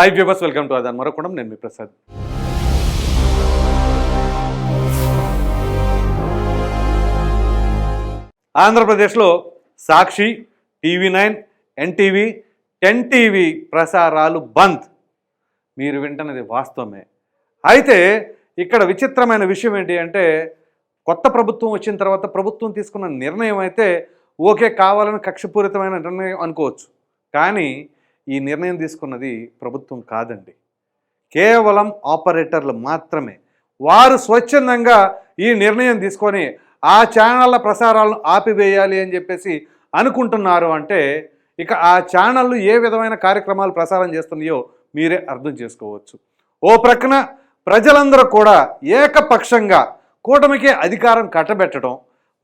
Hi viewers welcome to అదాన్ మరొకడం నేను మీ ప్రసాద్ ఆంధ్రప్రదేశ్లో Sakshi TV nine NTV ten TV ప్రసారాలు బంద్ మీరు వింటున్నది వాస్తవమే అయితే ఇక్కడ విచిత్రమైన విషయం ఏంటి అంటే కొత్త ప్రభుత్వం వచ్చిన తర్వాత ప్రభుత్వం తీసుకున్న నిర్ణయం అయితే ఓకే కావాలని కక్షపూరితమైన నిర్ణయం అనుకోవచ్చు కానీ ఈ నిర్ణయం తీసుకున్నది ప్రభుత్వం కాదండి. కేవలం ఆపరేటర్లు మాత్రమే. వారు స్వచ్ఛందంగా ఈ నిర్ణయం తీసుకొని ఆ ఛానళ్ళ ప్రసారాలను ఆపివేయాలి అని చెప్పేసి అనుకుంటున్నారు అంటే ఇక ఆ ఛానళ్ళు ఏ విధమైన కార్యక్రమాలు ప్రసారం చేస్తున్నాయో మీరే అర్థం చేసుకోవచ్చు. ఓ ప్రక్కన ప్రజలందరూ కూడా ఏకపక్షంగా కూటమికే అధికారం కట్టబెట్టడం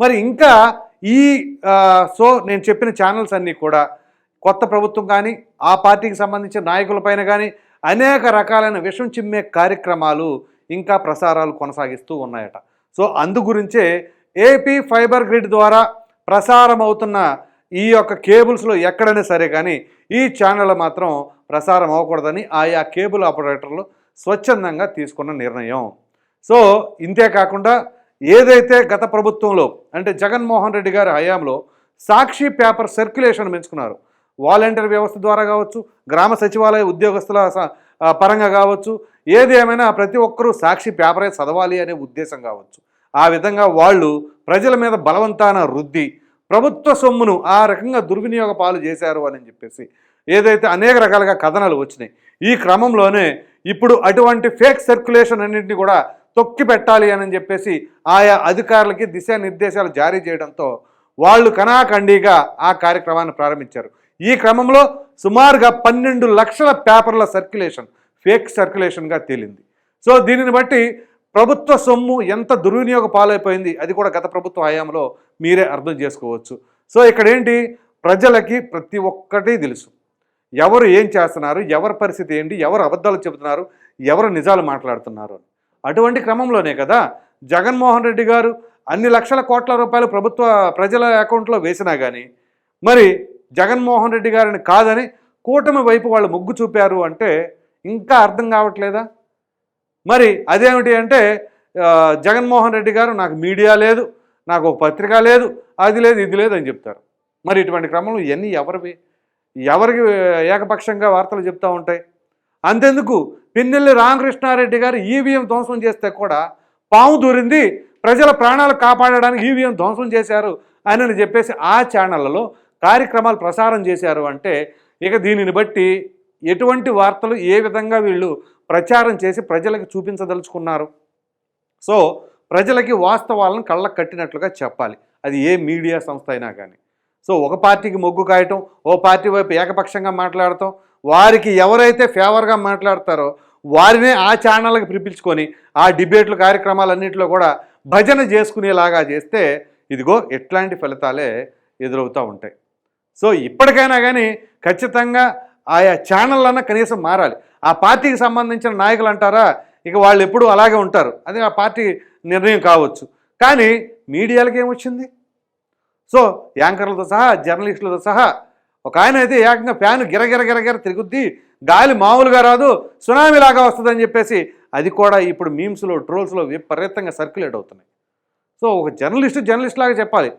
మరి ఇంకా ఈ సో నేను చెప్పిన ఛానల్స్ అన్నీ కూడా కొత్త ప్రభుత్వం కానీ ఆ పార్టీకి సంబంధించిన నాయకులపైన కానీ అనేక రకాలైన విషం చిమ్మే కార్యక్రమాలు ఇంకా ప్రసారాలు కొనసాగిస్తూ ఉన్నాయట. సో అందు గురించే ఏపీ ఫైబర్ గ్రిడ్ ద్వారా ప్రసారం అవుతున్న ఈ యొక్క కేబుల్స్లో ఎక్కడైనా సరే కానీ ఈ ఛానల్ మాత్రం ప్రసారం అవ్వకూడదని ఆయా కేబుల్ ఆపరేటర్లు స్వచ్ఛందంగా తీసుకున్న నిర్ణయం. సో ఇంతే కాకుండా ఏదైతే గత ప్రభుత్వంలో అంటే జగన్మోహన్ రెడ్డి గారి హయాంలో సాక్షి పేపర్ సర్క్యులేషన్ పెంచుకున్నారు వాలంటీర్ వ్యవస్థ ద్వారా కావచ్చు గ్రామ సచివాలయ ఉద్యోగస్తుల స- పరంగా కావచ్చు ఏది ఏమైనా ప్రతి ఒక్కరూ సాక్షి పేపరే చదవాలి అనే ఉద్దేశం కావచ్చు. ఆ విధంగా వాళ్ళు ప్రజల మీద బలవంతాన రుద్ది ప్రభుత్వ సొమ్మును ఆ రకంగా దుర్వినియోగ పాలు చేశారు అని చెప్పేసి ఏదైతే అనేక రకాలుగా కథనాలు వచ్చినాయి ఈ క్రమంలోనే ఇప్పుడు అటువంటి ఫేక్ సర్క్యులేషన్ అన్నింటినీ కూడా తొక్కి పెట్టాలి అని చెప్పేసి ఆయా అధికారులకి దిశానిర్దేశాలు జారీ చేయడంతో వాళ్ళు కణాఖండిగా ఆ కార్యక్రమాన్ని ప్రారంభించారు. ఈ క్రమంలో సుమారుగా పన్నెండు లక్షల పేపర్ల సర్క్యులేషన్ ఫేక్ సర్క్యులేషన్గా తేలింది. సో దీనిని బట్టి ప్రభుత్వ సొమ్ము ఎంత దుర్వినియోగ పాలైపోయింది అది కూడా గత ప్రభుత్వ హయాంలో మీరే అర్థం చేసుకోవచ్చు. సో ఇక్కడ ఏంటి ప్రజలకి ప్రతి ఒక్కటి తెలుసు. ఎవరు ఏం చేస్తున్నారు ఎవరి పరిస్థితి ఏంటి ఎవరు అబద్ధాలు చెబుతున్నారు ఎవరు నిజాలు మాట్లాడుతున్నారు అటువంటి క్రమంలోనే కదా జగన్మోహన్ రెడ్డి గారు అన్ని లక్షల కోట్ల రూపాయలు ప్రభుత్వ ప్రజల అకౌంట్లో వేసినా కానీ మరి జగన్మోహన్ రెడ్డి గారిని కాదని కూటమి వైపు వాళ్ళు మొగ్గు చూపారు అంటే ఇంకా అర్థం కావట్లేదా? మరి అదేమిటి అంటే జగన్మోహన్ రెడ్డి గారు నాకు మీడియా లేదు నాకు ఒక పత్రిక లేదు అది లేదు ఇది లేదు అని చెప్తారు. మరి ఇటువంటి క్రమంలో ఇవన్నీ ఎవరివి? ఎవరికి ఏకపక్షంగా వార్తలు చెప్తూ ఉంటాయి? అంతెందుకు? పిన్నెల్లి రామకృష్ణారెడ్డి గారు ఈవీఎం ధ్వంసం చేస్తే కూడా పాము దూరింది ప్రజల ప్రాణాలు కాపాడడానికి ఈవీఎం ధ్వంసం చేశారు అని చెప్పేసి ఆ ఛానళ్ళలో కార్యక్రమాలు ప్రసారం చేశారు అంటే ఇక దీనిని బట్టి ఎటువంటి వార్తలు ఏ విధంగా వీళ్ళు ప్రచారం చేసి ప్రజలకు చూపించదలుచుకున్నారు? సో ప్రజలకి వాస్తవాలను కళ్ళకు కట్టినట్లుగా చెప్పాలి. అది ఏ మీడియా సంస్థ అయినా కానీ. సో ఒక పార్టీకి మొగ్గు కాయటం ఓ పార్టీ వైపు ఏకపక్షంగా మాట్లాడటం వారికి ఎవరైతే ఫేవర్గా మాట్లాడతారో వారినే ఆ ఛానళ్ళకి పిలిపించుకొని ఆ డిబేట్లు కార్యక్రమాలన్నింటిలో కూడా భజన చేసుకునేలాగా చేస్తే ఇదిగో ఎట్లాంటి ఫలితాలే ఎదురవుతూ ఉంటాయి. సో ఇప్పటికైనా కానీ ఖచ్చితంగా ఆయా ఛానళ్ళన్నా కనీసం మారాలి. ఆ పార్టీకి సంబంధించిన నాయకులు అంటారా? ఇక వాళ్ళు ఎప్పుడూ అలాగే ఉంటారు. అది ఆ పార్టీ నిర్ణయం కావచ్చు. కానీ మీడియాలకి ఏమొచ్చింది? సో యాంకర్లతో సహా జర్నలిస్టులతో సహా ఒక ఆయన అయితే ఏకంగా ఫ్యాన్ గిరగిర గిరగిర తిరుగుద్ది గాలి మామూలుగా రాదు సునామీ లాగా వస్తుందని చెప్పేసి అది కూడా ఇప్పుడు మీమ్స్లో ట్రోల్స్లో విపరీతంగా సర్క్యులేట్ అవుతున్నాయి. సో ఒక జర్నలిస్ట్ జర్నలిస్ట్ లాగా చెప్పాలి.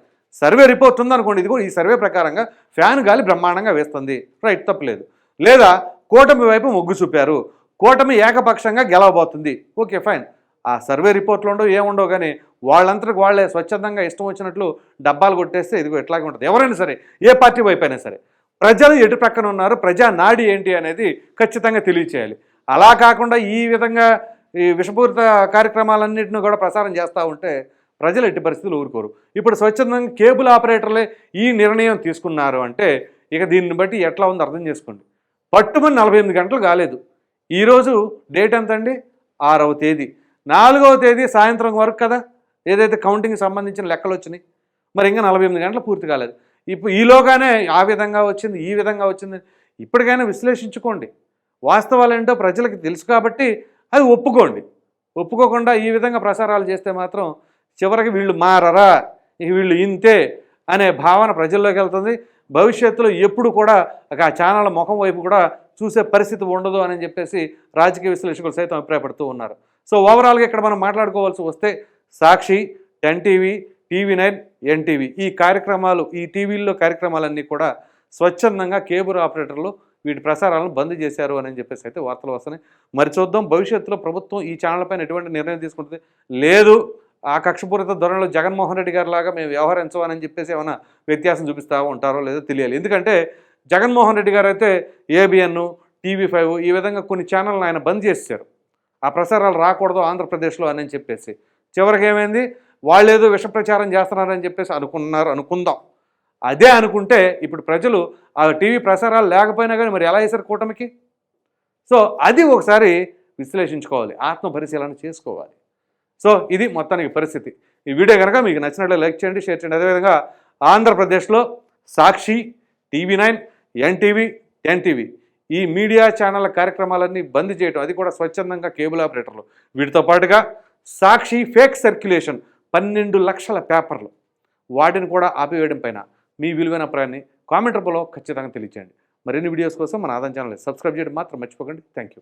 సర్వే రిపోర్ట్ ఉందనుకోండి ఇది కూడా ఈ సర్వే ప్రకారంగా ఫ్యాన్ గాలి బ్రహ్మాండంగా వేస్తుంది. రైట్ తప్పలేదు. లేదా కూటమి వైపు మొగ్గు చూపారు. కూటమి ఏకపక్షంగా గెలవబోతుంది. Okay fine. ఆ సర్వే రిపోర్ట్లో ఉండవు ఏముండవు కానీ వాళ్ళంతకు వాళ్ళే స్వచ్ఛందంగా ఇష్టం వచ్చినట్లు డబ్బాలు కొట్టేస్తే ఇదిగో ఎట్లాగే ఉంటుంది. ఎవరైనా సరే ఏ పార్టీ వైపు అయినా సరే ప్రజలు ఎటు ప్రక్కన ఉన్నారు ప్రజా నాడి ఏంటి అనేది ఖచ్చితంగా తెలియచేయాలి. అలా కాకుండా ఈ విధంగా ఈ విషపూరిత కార్యక్రమాలన్నింటినీ కూడా ప్రసారం చేస్తూ ఉంటే ప్రజలు ఎట్టి పరిస్థితులు ఊరుకోరు. ఇప్పుడు స్వచ్ఛందంగా కేబుల్ ఆపరేటర్లే ఈ నిర్ణయం తీసుకున్నారు అంటే ఇక దీన్ని బట్టి ఎట్లా ఉందో అర్థం చేసుకోండి. పట్టుమని నలభై ఎనిమిది గంటలు కాలేదు. ఈరోజు డేట్ ఎంత అండి ఆరవ తేదీ. నాలుగవ తేదీ సాయంత్రం వరకు కదా? ఏదైతే కౌంటింగ్కి సంబంధించిన లెక్కలు వచ్చినాయి. మరి ఇంకా నలభై ఎనిమిది గంటలు పూర్తి కాలేదు. ఇప్పుడు ఈలోగానే ఆ విధంగా వచ్చింది ఈ విధంగా వచ్చింది. ఇప్పటికైనా విశ్లేషించుకోండి. వాస్తవాలు ఏంటో ప్రజలకు తెలుసు కాబట్టి అది ఒప్పుకోండి. ఒప్పుకోకుండా ఈ విధంగా ప్రసారాలు చేస్తే మాత్రం చివరికి వీళ్ళు మారరా వీళ్ళు ఇంతే అనే భావన ప్రజల్లోకి వెళ్తుంది. భవిష్యత్తులో ఎప్పుడు కూడా ఆ ఛానల్ ముఖం వైపు కూడా చూసే పరిస్థితి ఉండదు అని చెప్పేసి రాజకీయ విశ్లేషకులు సైతం అభిప్రాయపడుతూ ఉన్నారు. సో ఓవరాల్గా ఇక్కడ మనం మాట్లాడుకోవాల్సి వస్తే Sakshi ten TV TV nine NTV. ఈ కార్యక్రమాలు ఈ టీవీల్లో కార్యక్రమాలన్నీ కూడా స్వచ్ఛందంగా కేబుల్ ఆపరేటర్లు వీటి ప్రసారాలను బంద్ చేశారు అని చెప్పేసి అయితే వార్తలు వస్తున్నాయి. మరి చూద్దాం భవిష్యత్తులో ప్రభుత్వం ఈ ఛానల్ పైన ఎటువంటి నిర్ణయం తీసుకుంటుంది? లేదు ఆ కక్షపూరిత ధోరణిలో జగన్మోహన్ రెడ్డి గారి లాగా మేము వ్యవహరించమని చెప్పేసి ఏమైనా వ్యత్యాసం చూపిస్తా ఉంటారో లేదో తెలియాలి. ఎందుకంటే జగన్మోహన్ రెడ్డి గారు అయితే ఏబిఎన్ టీవీ ఫైవ్ ఈ విధంగా కొన్ని ఛానళ్ళను ఆయన బంద్ చేశారు ఆ ప్రసారాలు రాకూడదు ఆంధ్రప్రదేశ్లో అని చెప్పేసి. చివరికి ఏమైంది? వాళ్ళు ఏదో విష ప్రచారం చేస్తున్నారని చెప్పేసి అనుకున్నారు అనుకుందాం. అదే అనుకుంటే ఇప్పుడు ప్రజలు ఆ టీవీ ప్రసారాలు లేకపోయినా కానీ మరి ఎలా వేశారు కూటమికి? సో అది ఒకసారి విశ్లేషించుకోవాలి ఆత్మ పరిశీలన చేసుకోవాలి. సో ఇది మొత్తానికి పరిస్థితి. ఈ వీడియో కనుక మీకు నచ్చినట్లు లైక్ చేయండి షేర్ చేయండి. అదేవిధంగా ఆంధ్రప్రదేశ్లో Sakshi TV nine NTV ten TV ఈ మీడియా ఛానళ్ళ కార్యక్రమాలన్నీ బంద్ చేయడం అది కూడా స్వచ్ఛందంగా కేబుల్ ఆపరేటర్లు. వీటితో పాటుగా సాక్షి ఫేక్ సర్క్యులేషన్ పన్నెండు లక్షల పేపర్లు వాటిని కూడా ఆపివేయడం పైన మీ విలువైన అభిప్రాయాన్ని కామెంట్ రూపంలో ఖచ్చితంగా తెలియచేయండి. మరిన్ని వీడియోస్ కోసం మన ఆదాయం ఛానల్ సబ్స్క్రైబ్ చేయడం మాత్రం మర్చిపోకండి. Thank you.